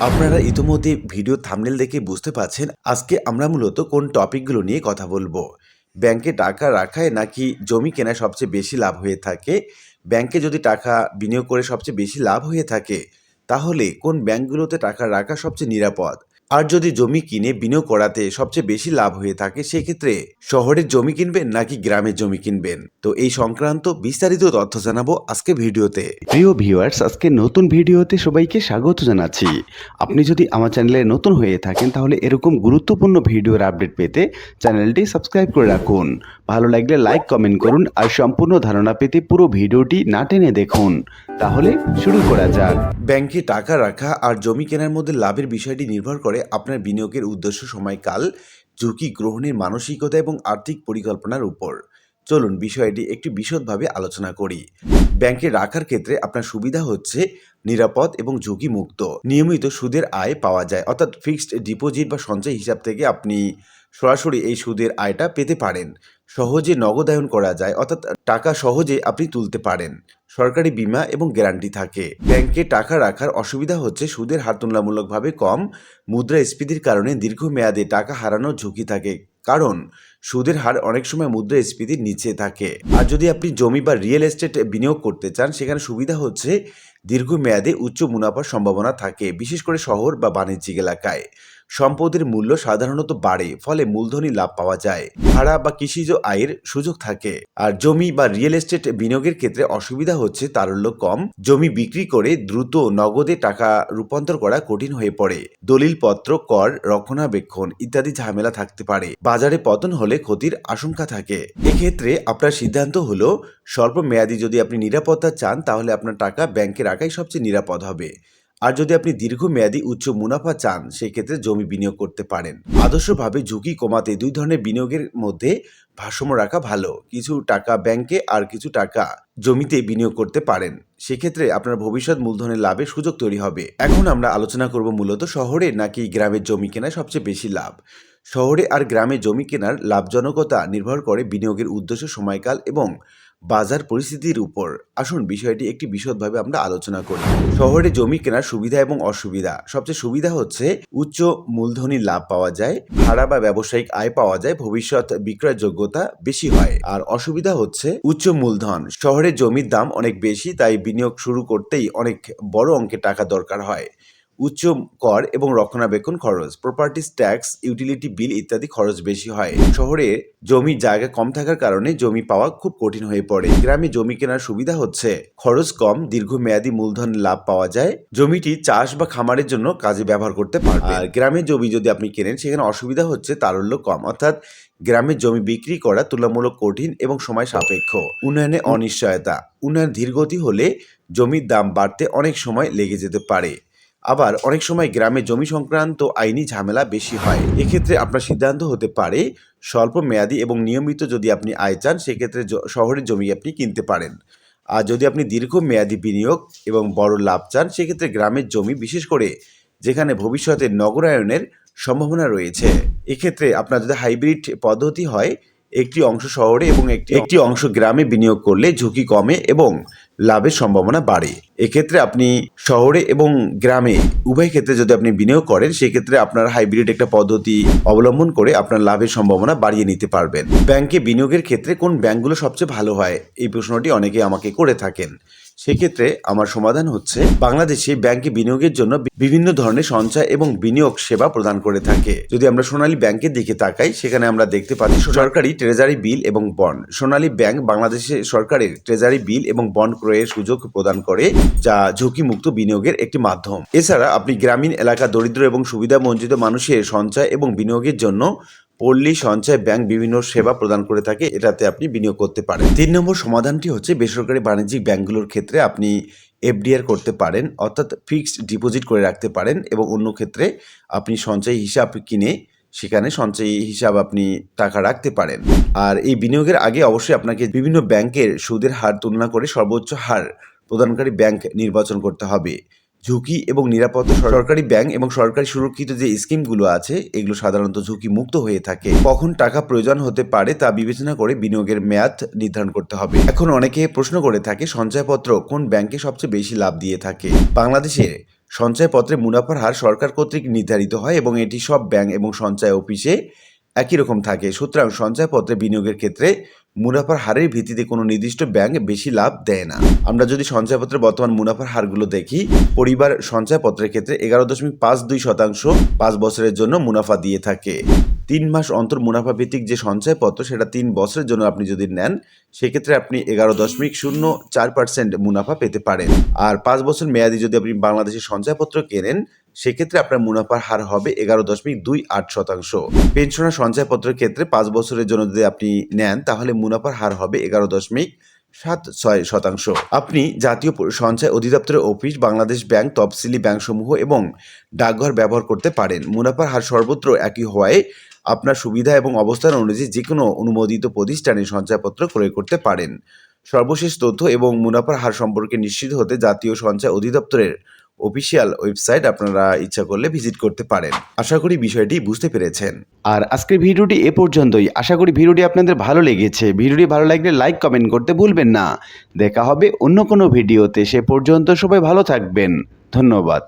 আপনারা ইতিমধ্যে video thumbnail দেখে বুঝতে পারছেন আজকে আমরা মূলত কোন টপিকগুলো নিয়ে কথা বলব। ব্যাংকে টাকা রাখায় নাকি জমি কেনায় সবচেয়ে বেশি লাভ হয়ে থাকে? ব্যাংকে যদি টাকা বিনিয়োগ করে সবচেয়ে বেশি লাভ হয়ে থাকে, তাহলে কোন ব্যাংকগুলোতে টাকা রাখা সবচেয়ে নিরাপদ? আর যদি জমি কিনে বিনিয়োগ করাতে সবচেয়ে বেশি লাভ হয়ে থাকে সেক্ষেত্রে শহরের জমি কিনবেন নাকি গ্রামের জমি কিনবেন? তো এই সংক্রান্ত বিস্তারিত তথ্য জানাব আজকে ভিডিওতে। প্রিয় ভিউয়ার্স আজকে নতুন ভিডিওতে সবাইকে স্বাগত জানাচ্ছি। আপনি যদি আমার চ্যানেলে নতুন হয়ে থাকেন তাহলে এরকম গুরুত্বপূর্ণ ভিডিওর আপডেট পেতে চ্যানেলটি সাবস্ক্রাইব করে রাখুন। ভালো লাগলে লাইক কমেন্ট করুন আর সম্পূর্ণ ধারণা পেতে পুরো ভিডিওটি না টেনে দেখুন। তাহলে শুরু করা যাক। ব্যাংকে টাকা রাখা আর জমি কেনার মধ্যে লাভের বিষয়টি নির্ভর করে আপনার বিনিয়োগের উদ্দেশ্য সময়কাল, ঝুঁকি গ্রহণের মানসিকতা এবং আর্থিক পরিকল্পনার উপর। চলুন বিষয়টি একটু বিশদভাবে আলোচনা করি। ব্যাংকে রাখার ক্ষেত্রে আপনার সুবিধা হচ্ছে নিরাপদ এবং ঝুঁকি মুক্ত নিয়মিত সুদের আয় পাওয়া যায়, অর্থাৎ ফিক্সড ডিপোজিট বা সঞ্চয় হিসাব থেকে আপনি সরাসরি এই সুদের আয়টা পেতে পারেন। সহজে নগদায়ন করা যায়, অর্থাৎ টাকা সহজে আপনি তুলতে পারেন। সরকারি বীমা এবং গ্যারান্টি থাকে। ব্যাংকে টাকা রাখার অসুবিধা হচ্ছে সুদের হার তুলনামূলকভাবে কম মুদ্রাস্ফীতির কারণে দীর্ঘমেয়াদে টাকা হারানোর ঝুঁকি থাকে, কারণ সুদের হার অনেক সময় মুদ্রাস্ফীতির নিচে থাকে। আর যদি আপনি জমি বা রিয়েল এস্টেট বিনিয়োগ করতে চান, সেখানে সুবিধা হচ্ছে দীর্ঘমেয়াদে উচ্চ মুনাফার সম্ভাবনা থাকে, বিশেষ করে শহর বা বাণিজ্যিক এলাকায়। সম্পদের মূল্য সাধারণত বাড়ে, ফলে মূলধনী লাভ পাওয়া যায়। ভাড়া বা কৃষিজ আয়ের সুযোগ থাকে। আর জমি বা রিয়েল এস্টেট বিনিয়োগের ক্ষেত্রে অসুবিধা হচ্ছে তারল্য কম। জমি বিক্রি করে দ্রুত নগদে টাকা রূপান্তর করা কঠিন হয়ে পড়ে। দলিলপত্র, কর, রক্ষণাবেক্ষণ ইত্যাদি ঝামেলা থাকতে পারে। বাজারে পতন হলে ক্ষতির আশঙ্কা থাকে। এক্ষেত্রে আপনার সিদ্ধান্ত হলো স্বল্প মেয়াদি যদি আপনি নিরাপত্তা চান, তাহলে আপনার টাকা ব্যাংকে রাখাই সবচেয়ে নিরাপদ হবে। আর যদি আপনি দীর্ঘমেয়াদী উচ্চ মুনাফা চান, সেক্ষেত্রে জমি বিনিয়োগ করতে পারেন। আদর্শভাবে ঝুঁকি কমাতে দুই ধরনের বিনিয়োগের মধ্যে ভারসাম্য রাখা ভালো। কিছু টাকা ব্যাংকে আর কিছু টাকা জমিতে বিনিয়োগ করতে পারেন। সেক্ষেত্রে আপনার ভবিষ্যৎ মূলধনের লাভের সুযোগ তৈরি হবে। এখন আমরা আলোচনা করব মূলত শহরে নাকি গ্রামের জমি কেনায় সবচেয়ে বেশি লাভ? শহরে আর গ্রামে জমি কেনার লাভজনকতা নির্ভর করে বিনিয়োগের উদ্দেশ্য, সময়কাল এবং বাজার পরিস্থিতির উপর। আসুন, বিষয়টি একটি বিশদভাবে আমরা আলোচনা করি। শহরে জমি কেনার সুবিধা এবং অসুবিধা। সবচেয়ে সুবিধা হচ্ছে উচ্চ মূলধনী লাভ পাওয়া যায়, ভাড়া বা ব্যবসায়িক আয় পাওয়া যায়, ভবিষ্যৎ বিক্রয় যোগ্যতা বেশি হয়। আর অসুবিধা হচ্ছে উচ্চ মূলধন। শহরে জমির দাম অনেক বেশি, তাই বিনিয়োগ শুরু করতেই অনেক বড় অঙ্কের টাকা দরকার হয়। উচ্চ কর এবং রক্ষণাবেক্ষণ খরচ প্রপার্টিস ট্যাক্স ইউটিলিটি বিল ইত্যাদি খরচ বেশি হয়। শহরে জমির জায়গা কম থাকার কারণে জমি পাওয়া খুব কঠিন হয়ে পড়ে। গ্রামে জমি কেনার সুবিধা হচ্ছে। খরচ কম, দীর্ঘমেয়াদী মূলধন লাভ পাওয়া যায়। জমিটি চাষ বা খামারের জন্য কাজে ব্যবহার করতে পারবে। আর গ্রামের জমি যদি আপনি কেনেন, সেখানে অসুবিধা হচ্ছে, তারল্য কম। অর্থাৎ গ্রামের জমি বিক্রি করা তুলনামূলক কঠিন এবং সময় সাপেক্ষ। উন্নয়নে অনিশ্চয়তা। উন্নয়ন ধীরগতি হলে জমির দাম বাড়তে অনেক সময় লেগে যেতে পারে। আবার অনেক সময় গ্রামে জমি সংক্রান্ত আইনি ঝামেলা বেশি হয়। এক্ষেত্রে আপনার সিদ্ধান্ত হতে পারে স্বল্প মেয়াদি এবং নিয়মিত যদি আপনি আয় চান সেক্ষেত্রে শহরের জমি আপনি কিনতে পারেন। আর যদি আপনি দীর্ঘ মেয়াদি বিনিয়োগ এবং বড় লাভ চান সেক্ষেত্রে গ্রামের জমি বিশেষ করে যেখানে ভবিষ্যতে নগরায়নের সম্ভাবনা রয়েছে এক্ষেত্রে আপনার যদি হাইব্রিড পদ্ধতি হয় একটি অংশ শহরে এবং একটি একটি অংশ গ্রামে বিনিয়োগ করলে ঝুঁকি কমে এবং লাভের সম্ভাবনা বাড়ে। এক্ষেত্রে আপনি শহরে এবং গ্রামে উভয় ক্ষেত্রে যদি আপনি বিনিয়োগ করেন, সেক্ষেত্রে আপনার হাইব্রিড একটা পদ্ধতি অবলম্বন করে আপনার লাভের সম্ভাবনা বাড়িয়ে নিতে পারবেন। ব্যাংকে বিনিয়োগের ক্ষেত্রে কোন ব্যাংকগুলো সবচেয়ে ভালো হয়, এই প্রশ্নটি অনেকে আমাকে করে থাকেন। সেক্ষেত্রে আমার সমাধান হচ্ছে বাংলাদেশে ব্যাংকে বিনিয়োগের জন্য বিভিন্ন ধরনের সঞ্চয় এবং বিনিয়োগ সেবা প্রদান করে থাকে। যদি আমরা সোনালী ব্যাংকের দিকে তাকাই, সেখানে আমরা দেখতে পাচ্ছি সরকারি ট্রেজারি বিল এবং বন্ড। সোনালী ব্যাংক বাংলাদেশে সরকারের ট্রেজারি বিল এবং বন্ড ক্রয়ের সুযোগ প্রদান করে, যা ঝুঁকিমুক্ত বিনিয়োগের একটি মাধ্যম। এছাড়া আপনি গ্রামীণ এলাকা দরিদ্র এবং সুবিধা বঞ্চিত মানুষের সঞ্চয় এবং বিনিয়োগের জন্য পল্লী সঞ্চয় ব্যাংক বিভিন্ন সেবা প্রদান করে থাকে, এটাতে আপনি বিনিয়োগ করতে পারেন। তিন নম্বর সমাধানটি হচ্ছে বেসরকারি বাণিজ্যিক ব্যাংকগুলোর ক্ষেত্রে আপনি এফডিআর করতে পারেন, অর্থাৎ ফিক্সড ডিপোজিট করে রাখতে পারেন এবং অন্য ক্ষেত্রে আপনি সঞ্চয় হিসাব কিনে সেখানে সঞ্চয়ী হিসাব আপনি টাকা রাখতে পারেন। আর এই বিনিয়োগের আগে অবশ্যই আপনাকে বিভিন্ন ব্যাংকের সুদের হার তুলনা করে সর্বোচ্চ হার প্রদানকারী ব্যাংক নির্বাচন করতে হবে। ঝুঁকি এবং নিরাপত্তা সরকারি ব্যাংক এবং সরকারি সুরক্ষিত যে স্কিমগুলো আছে, এগুলো সাধারণত ঝুঁকি মুক্ত হয়ে থাকে। কখন টাকা প্রয়োজন হতে পারে তা বিবেচনা করে বিনিয়োগের মেয়াদ নির্ধারণ করতে হবে। এখন অনেকে প্রশ্ন করে থাকে, সঞ্চয়পত্র কোন ব্যাংকে সবচেয়ে বেশি লাভ দিয়ে থাকে? বাংলাদেশের সঞ্চয়পত্রে মুনাফার হার সরকার কর্তৃক নির্ধারিত হয় এবং এটি সব ব্যাংক এবং সঞ্চয় অফিসে একই রকম থাকে। সুতরাং সঞ্চয়পত্রে বিনিয়োগের ক্ষেত্রে মুনাফার হারের ভিত্তিতে কোনো নির্দিষ্ট ব্যাংক বেশি লাভ দেয় না। আমরা যদি সঞ্চয়পত্রের বর্তমান মুনাফার হারগুলো দেখি, পরিবার সঞ্চয়পত্রের ক্ষেত্রে এগারো দশমিক পাঁচ দুই শতাংশ পাঁচ বছরের জন্য মুনাফা দিয়ে থাকে। তিন মাস অন্তর মুনাফা ভিত্তিক যে সঞ্চয়পত্র, সেটা তিন বছরের জন্য আপনি যদি নেন, সেক্ষেত্রে আপনি এগারো দশমিক শূন্য চার পার্সেন্ট মুনাফা পেতে পারেন। আর পাঁচ বছর মেয়াদি যদি আপনি বাংলাদেশের সঞ্চয়পত্র কেনেন সেক্ষেত্রে আপনার মুনাফার হার হবে এগারো দশমিক দুই আট শতাংশ। পেনশনার সঞ্চয়পত্রের ক্ষেত্রে পাঁচ বছরের জন্য যদি আপনি নেন, তাহলে মুনাফার হার হবে এগারো দশমিক সাত ছয় শতাংশ। আপনি জাতীয় সঞ্চয় অধিদপ্তরের অফিস, বাংলাদেশ ব্যাংক, তফসিলি ব্যাংকসমূহ এবং ডাকঘর ব্যবহার করতে পারেন। মুনাফার হার সর্বত্র একই হওয়ায় আপনার সুবিধা এবং অবস্থান অনুযায়ী যে কোনো অনুমোদিত প্রতিষ্ঠানে সঞ্চয়পত্র ক্রয় করতে পারেন। সর্বশেষ তথ্য এবং মুনাফার হার সম্পর্কে নিশ্চিত হতে জাতীয় সঞ্চয় অধিদপ্তরের অফিসিয়াল ওয়েবসাইট আপনারা ইচ্ছা করলে ভিজিট করতে পারেন। আশা করি বিষয়টি বুঝতে পেরেছেন। আর আজকের ভিডিওটি এ পর্যন্তই। আশা করি ভিডিওটি আপনাদের ভালো লেগেছে। ভিডিওটি ভালো লাগলে লাইক কমেন্ট করতে ভুলবেন না। দেখা হবে অন্য কোনো ভিডিওতে। সে পর্যন্ত সবাই ভালো থাকবেন। ধন্যবাদ।